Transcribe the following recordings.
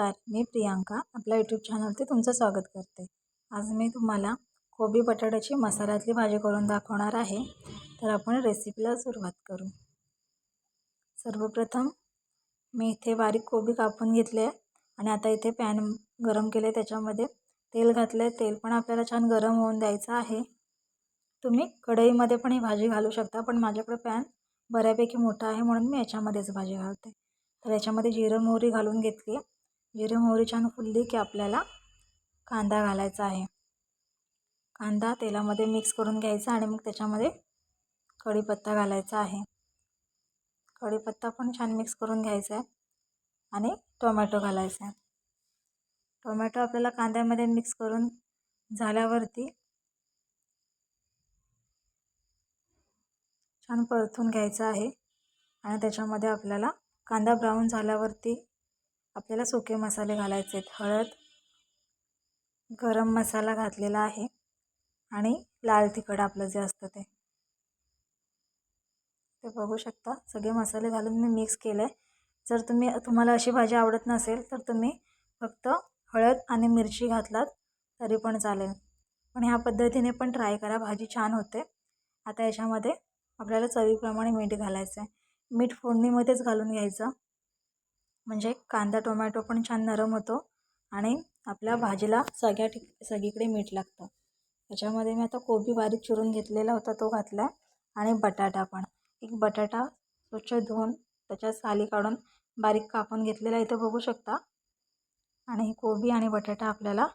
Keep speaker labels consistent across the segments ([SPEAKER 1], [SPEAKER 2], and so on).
[SPEAKER 1] नमस्कार मी प्रियांका आपल्या यूट्यूब चॅनलवरती तुमचं स्वागत करते. आज मी तुम्हाला कोबी बटाट्याची मसाल्यातली भाजी करून दाखवणार आहे. तर आपण रेसिपीला सुरुवात करू. सर्वप्रथम मी इथे बारीक कोबी कापून घेतले आहे आणि आता इथे पॅन गरम केले त्याच्यामध्ये तेल घातले तेल पण आपल्याला छान गरम होऊन द्यायचं आहे. तुम्ही कढईमध्ये पण ही भाजी घालू शकता पण माझ्याकडे पॅन बऱ्यापैकी मोठा आहे म्हणून मी याच्यामध्येच भाजी घालते. तर याच्यामध्ये जिरं मोहरी घालून घेतली जिरे मोहरी छान फुलली की आपल्याला कांदा घालायचा आहे. कांदा तेलामध्ये मिक्स करून घ्यायचा आणि मग त्याच्यामध्ये कढीपत्ता घालायचा आहे. कढीपत्ता पण छान मिक्स करून घ्यायचा आहे आणि टोमॅटो घालायचा आहे. टोमॅटो आपल्याला कांद्यामध्ये मिक्स करून झाल्यावरती छान परतून घ्यायचं आहे आणि त्याच्यामध्ये आपल्याला कांदा ब्राऊन झाल्यावरती आपल्याला सुके मसाले घालायचे आहेत. हळद गरम मसाला घातलेला आहे आणि लाल तिखट आपलं जे असतं ते. ते बघू शकता. सगळे मसाले घालून मी मिक्स केलं आहे जर तुम्ही तुम्हाला अशी भाजी आवडत नसेल तर तुम्ही फक्त हळद आणि मिरची घातलात तरी पण चालेल. पण ह्या पद्धतीने पण ट्राय करा. भाजी छान होते. आता याच्यामध्ये आपल्याला चवीप्रमाणे मीठ घालायचं आहे मीठ फोडणीमध्येच घालून घ्यायचं. म्हणजे कांदा टोमॅटो पण छान नरम होतो आणि आपल्या भाजीला सगळ्या ठिक सगळीकडे मीठ लागतं. त्याच्यामध्ये मी आता कोबी बारीक चिरून घेतलेला होता तो घातला आणि बटाटा पण. एक बटाटा स्वच्छ धुवून त्याच्या साली काढून बारीक कापून घेतलेला इथं बघू शकता. आणि कोबी आणि बटाटा आपल्याला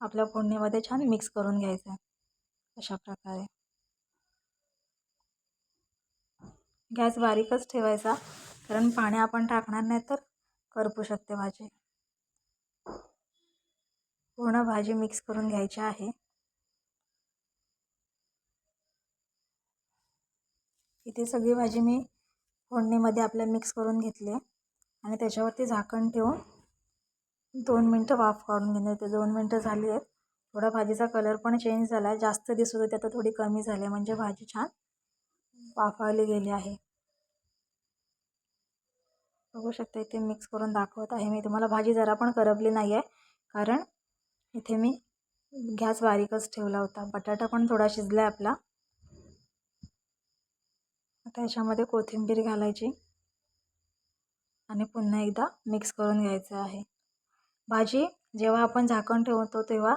[SPEAKER 1] आपल्या फोडणीमध्ये छान मिक्स करून घ्यायचं आहे अशा प्रकारे. गॅस बारीकच ठेवायचा. कारण पाणी आपण टाकणार नाही तर करपू शकते भाजी. पूर्ण भाजी मिक्स करून घ्यायची आहे. इथे सगळी भाजी मी फोडणीमध्ये आपल्या मिक्स करून घेतली आहे. आणि त्याच्यावरती झाकण ठेवून दोन मिनटं वाफ काढून घेणे ते दोन मिनटं झाली आहेत. थोडा भाजीचा कलर पण चेंज झाला आहे. जास्त दिसत होती आता थोडी कमी झाली आहे. म्हणजे भाजी छान वाफावली गेली आहे. बघू शकता इथे मिक्स करून दाखवत आहे मी. तुम्हाला भाजी जरा पण करपली नाही आहे कारण इथे मी गॅस बारीकच ठेवला होता. बटाटा पण थोडा शिजला आहे आपला. आता याच्यामध्ये कोथिंबीर घालायची. आणि पुन्हा एकदा मिक्स करून घ्यायचं आहे. भाजी जेव्हा आपण झाकण ठेवतो तेव्हा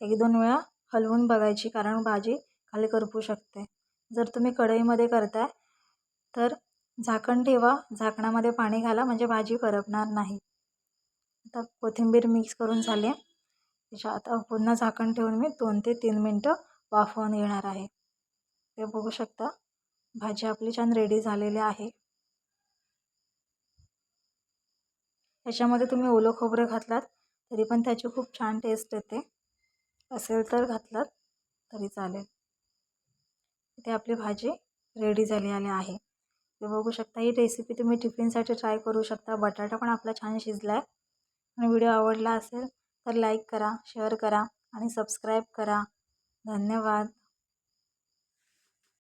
[SPEAKER 1] एक दोन वेळा हलवून बघायची कारण भाजी खाली करपू शकते. जर तुम्ही कढईमध्ये करताय तर झाकण ठेवा झाकणामध्ये पाणी घाला म्हणजे भाजी करपणार नाही. आता कोथिंबीर मिक्स करून झाले. त्याच्या आता पुन्हा झाकण ठेवून मी दोन ते तीन मिनटं वाफवून घेणार आहे. ते बघू शकता भाजी आपली छान रेडी झालेली आहे. त्याच्यामध्ये तुम्ही ओलं खोबरं घातलात तरी पण त्याची खूप छान टेस्ट येते. असेल तर घातलात तरी चालेल. इथे आपली भाजी रेडी झाली आली आहे. ते बघू शकता ही रेसिपी तुम्ही टिफिनसाठी ट्राय करू शकता. बटाटा पण आपला छान शिजला आहे आणि व्हिडिओ आवडला असेल तर लाईक करा शेअर करा आणि सबस्क्राईब करा. धन्यवाद.